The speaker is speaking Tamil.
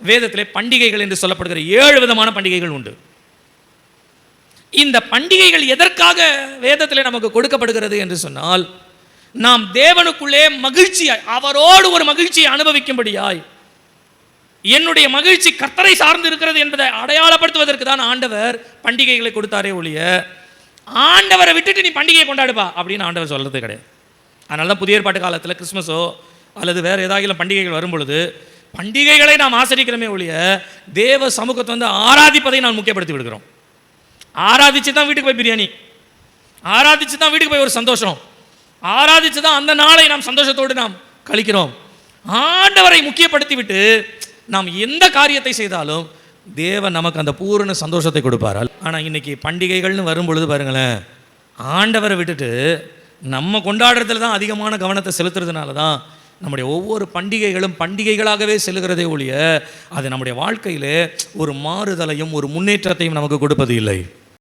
வேதத்திலே பண்டிகைகள் என்று சொல்லப்படுகிற ஏழு விதமான பண்டிகைகள் உண்டு. இந்த பண்டிகைகள் எதற்காக வேதத்தில் நமக்கு கொடுக்கப்படுகிறது என்று சொன்னால் நாம் தேவனுக்குள்ளே மகிழ்ச்சியாய் அவரோடு ஒரு மகிழ்ச்சியை அனுபவிக்கும்படியாய் என்னுடைய மகிழ்ச்சி கர்த்தரை சார்ந்து இருக்கிறது என்பதை அடையாளப்படுத்துவதற்கு தான் ஆண்டவர் பண்டிகைகளை கொடுத்தாரே ஒழிய ஆண்டவரை விட்டுட்டு நீ பண்டிகையை கொண்டாடுப்பா அப்படின்னு ஆண்டவர் சொல்றது கிடையாது. அதனால தான் புதிய ஏற்பாட்டு காலத்தில் கிறிஸ்மஸோ அல்லது வேறு ஏதாவது பண்டிகைகள் வரும் பொழுது பண்டிகைகளை நாம் ஆசரிக்கிறோமே ஒழிய தேவ சமூகத்தை வந்து ஆராதிப்பதை நாம் முக்கியப்படுத்தி விடுகிறோம். ஆராதிச்சு தான் வீட்டுக்கு போய் பிரியாணி. ஆராதிச்சு தான் வீட்டுக்கு போய் ஒரு சந்தோஷம். ஆராதிச்சு தான் அந்த நாளை நாம் சந்தோஷத்தோடு நாம் கழிக்கிறோம். ஆண்டவரை முக்கியப்படுத்தி விட்டு நாம் எந்த காரியத்தை செய்தாலும் தேவன் நமக்கு அந்த பூரண சந்தோஷத்தை கொடுப்பார். ஆனால் இன்னைக்கு பண்டிகைகள்னு வரும் பொழுது பாருங்களேன் ஆண்டவரை விட்டுட்டு நம்ம கொண்டாடுறதுல தான் அதிகமான கவனத்தை செலுத்துறதுனால தான் நம்முடைய ஒவ்வொரு பண்டிகைகளும் பண்டிகைகளாகவே செல்கிறதே ஒழிய அது நம்முடைய வாழ்க்கையிலே ஒரு மாறுதலையும் ஒரு முன்னேற்றத்தையும் நமக்கு கொடுப்பது இல்லை.